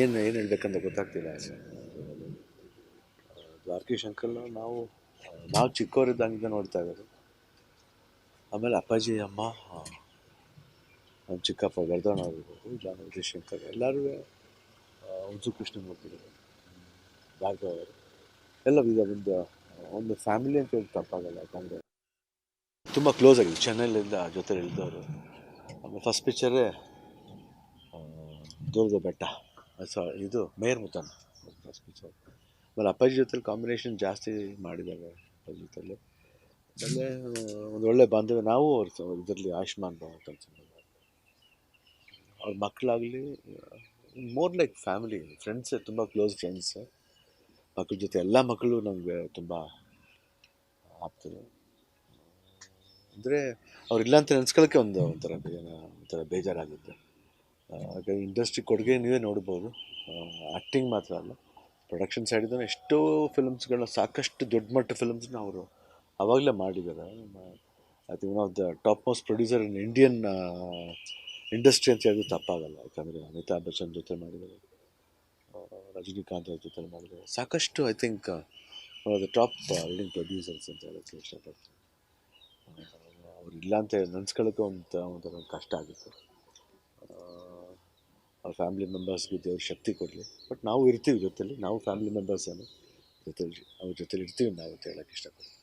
ಏನು ಏನು ಹೇಳ್ಬೇಕಂತ ಗೊತ್ತಾಗ್ತಿಲ್ಲ ಸರ್ ದ್ವಾರಕೀಶ್ ಅಂಕಲ್ನ ನಾವು ನಾವು ಚಿಕ್ಕವರಿದ್ದಂಗೆ ನೋಡ್ತಾ ಇದ್ದಾರೆ ಆಮೇಲೆ ಅಪ್ಪಾಜಿ ಅಮ್ಮ ನಮ್ಮ ಚಿಕ್ಕಪ್ಪ ವರ್ಧನ್ ಆಗಿರ್ಬೋದು ಜಾನಕಿ ಶಂಕರ್, ಎಲ್ಲರೂ ಉಂಚು ಕೃಷ್ಣಮೂರ್ತಿಗಳು ಭಾರ್ಗವ ಎಲ್ಲ ವಿಧ ಒಂದು ಒಂದು ಫ್ಯಾಮಿಲಿ ಅಂತ ಹೇಳಿ ತಪ್ಪಾಗಲ್ಲ, ಯಾಕಂದರೆ ತುಂಬ ಕ್ಲೋಸ್ ಆಗಿದೆ. ಚೆನ್ನೈಲಿಂದ ಜೊತೆ ಇಳಿದವರು. ಆಮೇಲೆ ಫಸ್ಟ್ ಪಿಕ್ಚರೇ ದೂರದ ಬೆಟ್ಟ. ಇದು ಮೇಯರ್ ಮುತನ್ ಆಮೇಲೆ ಅಪ್ಪಾಜಿ ಜೊತೆಲಿ ಕಾಂಬಿನೇಷನ್ ಜಾಸ್ತಿ ಮಾಡಿದ್ದಾರೆ ಅಪ್ಪಾಜಿ ಜೊತೆಲಿ. ಆಮೇಲೆ ಒಂದು ಒಳ್ಳೆ ಬಾಂಧವ್ಯ. ನಾವು ಅವ್ರ ಇದರಲ್ಲಿ ಆಯುಷ್ಮಾನ್ ಕೆಲಸ ಅವ್ರ ಮಕ್ಕಳಾಗಲಿ ಮೋರ್ ಲೈಕ್ ಫ್ಯಾಮಿಲಿ ಫ್ರೆಂಡ್ಸ್ ತುಂಬ ಕ್ಲೋಸ್ ಫ್ರೆಂಡ್ಸ್ ಮಕ್ಕಳ ಜೊತೆ ಎಲ್ಲ ಮಕ್ಕಳು ನಮಗೆ ತುಂಬ ಆಗ್ತದೆ. ಅಂದರೆ ಅವ್ರಿಲ್ಲ ಅಂತ ನೆನೆಸ್ಕೊಳ್ಳೋಕ್ಕೆ ಒಂದು ಒಂಥರ ಏನೋ ಒಂಥರ ಬೇಜಾರಾಗುತ್ತೆ. ಹಾಗಾಗಿ ಇಂಡಸ್ಟ್ರಿ ಕೊಡುಗೆ ನೀವೇ ನೋಡ್ಬೋದು. ಆ್ಯಕ್ಟಿಂಗ್ ಮಾತ್ರ ಅಲ್ಲ. ಪ್ರೊಡಕ್ಷನ್ ಸೈಡಿಂದ ಎಷ್ಟೋ ಫಿಲ್ಮ್ಸ್ಗಳನ್ನ ಸಾಕಷ್ಟು ದೊಡ್ಡ ಮಟ್ಟ ಫಿಲ್ಮ್ಸ್ನ ಅವರು ಆವಾಗಲೇ ಮಾಡಿದ್ದಾರೆ. ಅದು one of the top most producer in Indian industry ಅಂತ ಹೇಳಿದ್ರು ತಪ್ಪಾಗಲ್ಲ. ಯಾಕಂದರೆ ಅಮಿತಾಬ್ ಬಚ್ಚನ್ ಜೊತೆ ಮಾಡಿದ್ದಾರೆ. ರಜನಿಕಾಂತ್ ಅವ್ರ ಜೊತೆ ಮಾಡಿದ್ದಾರೆ. ಸಾಕಷ್ಟು I think one of the top leading producers ಅಂತ ಹೇಳೋಕ್ಕೆ ಇಷ್ಟಪಡ್ತೀನಿ. ಅವ್ರು ಇಲ್ಲ ಅಂತ ನೆನ್ಸ್ಕೊಳ್ಳೋಕೆ ಒಂದು ಒಂಥರ ಕಷ್ಟ ಆಗುತ್ತೆ. ಅವ್ರ ಫ್ಯಾಮಿಲಿ ಮೆಂಬರ್ಸ್ಗೆ ದೇವ್ರ ಶಕ್ತಿ ಕೊಡಲಿ. ಬಟ್ ನಾವು ಇರ್ತೀವಿ ಜೊತೆಲಿ, ನಾವು ಫ್ಯಾಮಿಲಿ ಮೆಂಬರ್ಸ್ ಏನು ಜೊತೆಲಿ, ಅವ್ರ ಜೊತೆಲಿ ಇರ್ತೀವಿ ನಾವು ಅಂತ ಹೇಳೋಕ್ಕೆ ಇಷ್ಟಪಡ್ತೀನಿ